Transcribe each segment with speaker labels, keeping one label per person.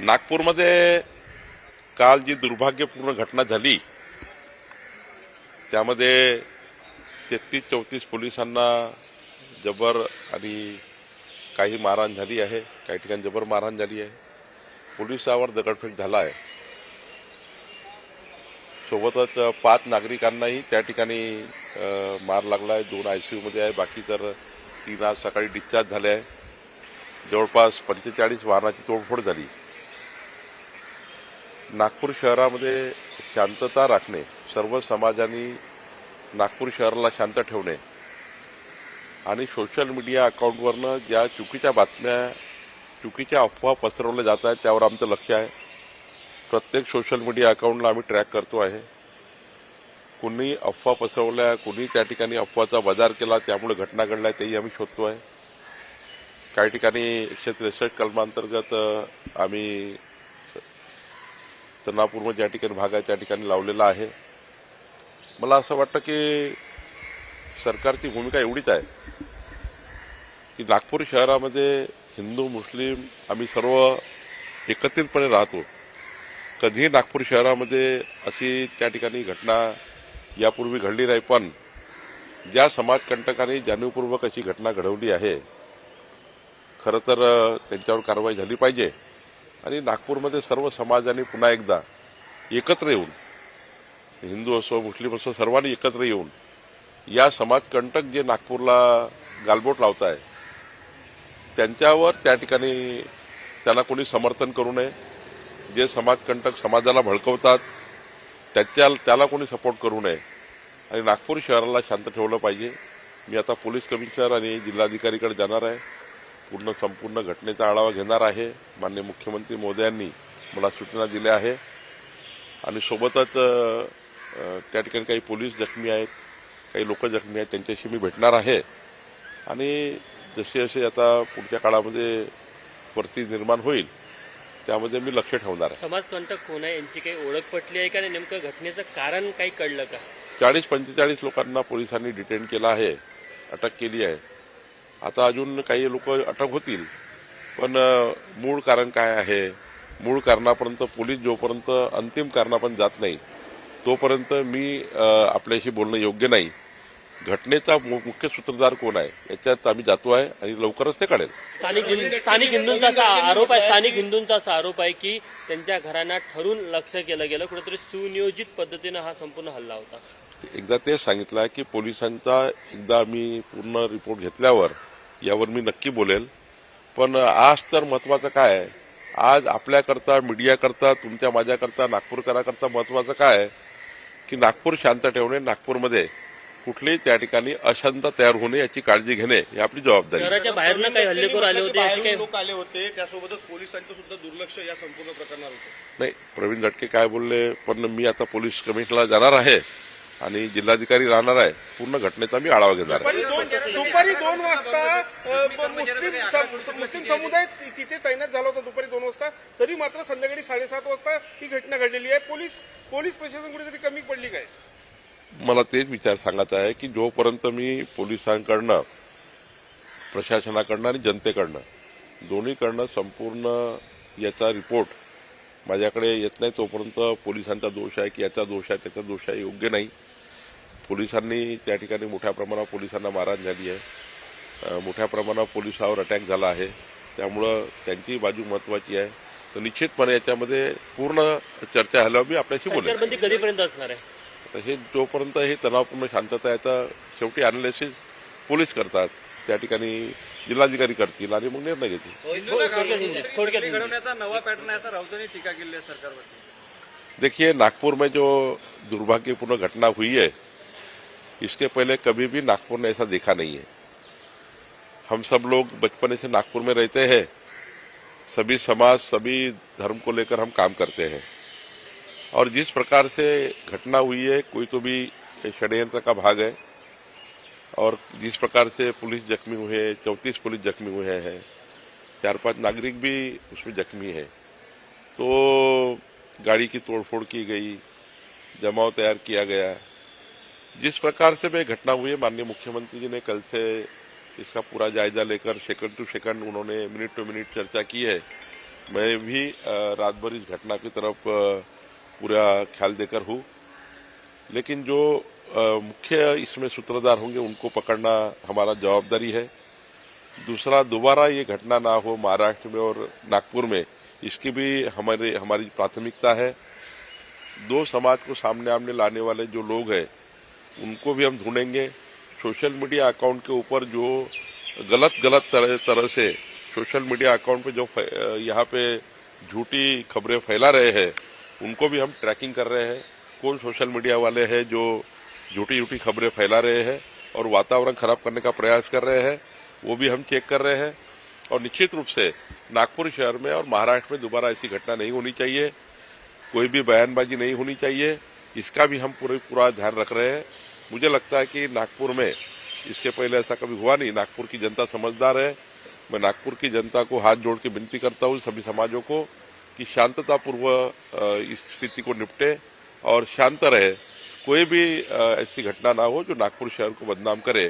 Speaker 1: नागपूरमध्ये काल जी दुर्भाग्यपूर्ण घटना झाली त्यामध्ये तेहतीस चौतीस पोलिसांना जबर आणि काही मारहाण झाली आहे काही ठिकाणी जबर मारहाण झाली आहे. पोलिसावर दगडफेक झाला आहे सोबतच पाच नागरिकांनाही त्या ठिकाणी मार लागला आहे दोन आयसीयूमध्ये आहे. बाकी तर तीन आज सकाळी डिस्चार्ज झाले आहे. जवळपास पंचेचाळीस वाहनाची तोडफोड झाली. नागपूर शहरामध्ये शांतता राखणे सर्व समाजाने नागपूर शहराला शांत ठेवणे आणि सोशल मीडिया अकाउंटवरनं ज्या चुकीच्या बातम्या चुकीच्या अफवा पसरवल्या जात आहेत त्यावर आमचं लक्ष आहे. प्रत्येक सोशल मीडिया अकाउंटला आम्ही ट्रॅक करतो आहे. कुणी अफवा पसरवल्या कुणी त्या ठिकाणी अफवाचा बाजार केला त्यामुळे घटना घडल्या तेही आम्ही शोधतो आहे. काही ठिकाणी एकशे त्रेसष्ट कलमांतर्गत आम्ही तनापूर्व ज्या ठिकाणी भाग आहे त्या ठिकाणी लावलेला आहे. मला असं वाटतं की सरकारची भूमिका एवढीच आहे की नागपूर शहरामध्ये हिंदू मुस्लिम आम्ही सर्व एकत्रितपणे राहतो. कधीही नागपूर शहरामध्ये अशी त्या ठिकाणी घटना यापूर्वी घडली नाही पण ज्या समाजकंटकांनी जाणीवपूर्वक अशी घटना घडवली आहे खरं तर त्यांच्यावर कारवाई झाली पाहिजे. आणि नागपूरमध्ये सर्व समाजाने पुन्हा एकदा एकत्र येऊन हिंदू असो मुस्लिम असो सर्वांनी एकत्र येऊन या समाजकंटक जे नागपूरला गालबोट लावत आहे त्यांच्यावर त्या ठिकाणी त्यांना कोणी समर्थन करू नये. जे समाजकंटक समाजाला भडकवतात त्याच्या त्याला कोणी सपोर्ट करू नये. आणि नागपूर शहराला शांत ठेवलं पाहिजे. मी आता पोलीस कमिशनर आणि जिल्हाधिकारीकडे जाणार आहे. पूर्ण संपूर्ण घटनेचा आढावा घेणार आहे. माननीय मुख्यमंत्री मोदयांनी मला सूचना दिल्या आहे. आणि सोबतच त्या ठिकाणी काही पोलीस जखमी आहेत काही लोक जखमी आहेत त्यांच्याशी मी भेटणार आहे. आणि जसे जसे आता पुढच्या काळामध्ये परिस्थिती निर्माण होईल त्यामध्ये मी लक्ष ठेवणार आहे.
Speaker 2: समाजकंटक कोण आहे यांची काही ओळख पटली आहे का? आणि नेमकं घटनेचं कारण काही कळलं का?
Speaker 1: चाळीस पंचेचाळीस लोकांना पोलिसांनी डिटेन केलं आहे अटक केली आहे. आता अजून काही लोक अटक होतील. पण मूळ कारण काय आहे? मूळ कारणापर्यंत पोलीस जोपर्यंत अंतिम कारणापर्यंत जात नाही तोपर्यंत मी आपल्याशी बोलणं योग्य नाही. घटनेचा मुख्य सूत्रधार कोण आहे? याच्यात आम्ही जातो आहे आणि लवकरच ते कळेल.
Speaker 2: स्थानिक हिंद- स्थानिक हिंदूंचा असा आरोप आहे स्थानिक हिंदूंचा असा आरोप आहे की त्यांच्या घरांना ठरून लक्ष केलं गेलं. कुठेतरी सुनियोजित पद्धतीनं हा संपूर्ण हल्ला होता.
Speaker 1: एकदा तेच सांगितलं की पोलिसांचा एकदा मी पूर्ण रिपोर्ट घेतल्यावर यावर मी नक्की बोलेल. पण आज तर महत्वाचं काय आहे? आज आपल्याकरता मीडियाकरता तुमच्या माझ्याकरता नागपूरकराकरता महत्वाचं काय आहे? की नागपूर शांत ठेवणे नागपूरमध्ये कुठलीही त्या ठिकाणी अशांत तयार होणे याची काळजी घेणे ही आपली जबाबदारी. आहे.
Speaker 2: शहराच्या बाहेरनं काही हल्लेखोर आले होते अशी
Speaker 3: बाहेरून
Speaker 2: काही
Speaker 3: लोक आले होते त्यासोबतच पोलिसांचं सुद्धा दुर्लक्ष या संपूर्ण प्रकरणात होतं.
Speaker 1: नाही प्रवीण दटके काय बोलले? पण मी आता पोलीस कमिशनरला जाणार आहे. आणि जिल्हाधिकारी राहणार आहे. पूर्ण घटनेचा मी आढावा घेणार आहे.
Speaker 4: दुपारी दोन वाजता मुस्लिम सम- मुस्लिम समुदाय तिथे तैनात झाला होता दुपारी दोन वाजता. तरी मात्र संध्याकाळी साडेसात वाजता ही घटना घडलेली आहे. पोलीस पोलीस प्रशासन कुठेतरी कमी पडली काय?
Speaker 1: मला तेच विचार सांगायचा आहे की जोपर्यंत मी पोलिसांकडनं प्रशासनाकडनं आणि जनतेकडनं दोन्हीकडनं संपूर्ण याचा रिपोर्ट माझ्याकडे येत नाही तोपर्यंत पोलिसांचा दोष आहे की याचा दोष आहे त्याचा दोष आहे योग्य नाही. पोलिसांनी त्या ठिकाणी मोठ्या प्रमाणावर पोलिसांना मारहाण झाली आहे. मोठ्या प्रमाणावर पोलिसावर अटॅक झाला आहे. त्यामुळं त्यांची बाजू महत्वाची आहे. तर निश्चितपणे याच्यामध्ये पूर्ण चर्चा झाल्यावर मी आपल्याशी बोलेन
Speaker 2: संचारबंदी कधीपर्यंत असणार आहे?
Speaker 1: तर हे जोपर्यंत हे तणावपूर्ण शांतता याचा शेवटी अनालिसिस पोलीस करतात. त्या ठिकाणी जिल्हाधिकारी करतील आणि मग निर्णय घेतील.
Speaker 2: हिंदीत, थोडक्यात हिंदीत.
Speaker 5: घडवण्याचा नवा पॅटर्न आहे असं राऊतांनी टीका केली आहे सरकारवर
Speaker 1: देखिए नागपुर में जो दुर्भाग्यपूर्ण घटना हुई है इसके पहले कभी भी नागपुर ने ऐसा देखा नहीं है। हम सब लोग बचपन से नागपुर में रहते हैं। सभी समाज, सभी धर्म को लेकर हम काम करते हैं। और जिस प्रकार से घटना हुई है, कोई तो भी षड्यंत्र का भाग है। और जिस प्रकार से पुलिस जख्मी हुए हैं, चौतीस पुलिस जख्मी हुए हैं चार पाँच नागरिक भी उसमें जख्मी हैं। तो गाड़ी की तोड़फोड़ की गई, जमाव तैयार किया गया। जिस प्रकार से वह घटना हुई है, माननीय मुख्यमंत्री जी ने कल से इसका पूरा जायजा लेकर सेकंड टू सेकंड उन्होंने मिनट टू मिनट चर्चा की है। मैं भी रात भर इस घटना की तरफ़ पूरा ख्याल देकर हूँ। लेकिन जो मुख्य इसमें सूत्रधार होंगे, उनको पकड़ना हमारा जवाबदारी है। दूसरा, दोबारा ये घटना ना हो महाराष्ट्र में और नागपुर में, इसकी भी हमारे, हमारी प्राथमिकता है। दो समाज को सामने आमने लाने वाले जो लोग हैं उनको भी हम ढूंढेंगे। सोशल मीडिया अकाउंट के ऊपर जो गलत गलत तरह तरह से सोशल मीडिया अकाउंट पे जो यहाँ पे झूठी खबरें फैला रहे हैं, उनको भी हम ट्रैकिंग कर रहे हैं। कौन सोशल मीडिया वाले हैं जो झूठी झूठी खबरें फैला रहे हैं और वातावरण खराब करने का प्रयास कर रहे हैं, वो भी हम चेक कर रहे हैं। और निश्चित रूप से नागपुर शहर में और महाराष्ट्र में दोबारा ऐसी घटना नहीं होनी चाहिए। कोई भी बयानबाजी नहीं होनी चाहिए। इसका भी हम पूरे, पूरा ध्यान रख रहे हैं। मुझे लगता है कि नागपुर में इसके पहले ऐसा कभी हुआ नहीं। नागपुर की जनता समझदार है। मैं नागपुर की जनता को हाथ जोड़ के विनती करता हूँ सभी समाजों को कि शांततापूर्व इस स्थिति को निपटे और शांत रहे। कोई भी ऐसी घटना ना हो जो नागपुर शहर को बदनाम करे।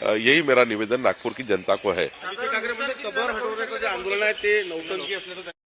Speaker 1: यही मेरा निवेदन नागपुर की जनता को है।
Speaker 3: असल्याचं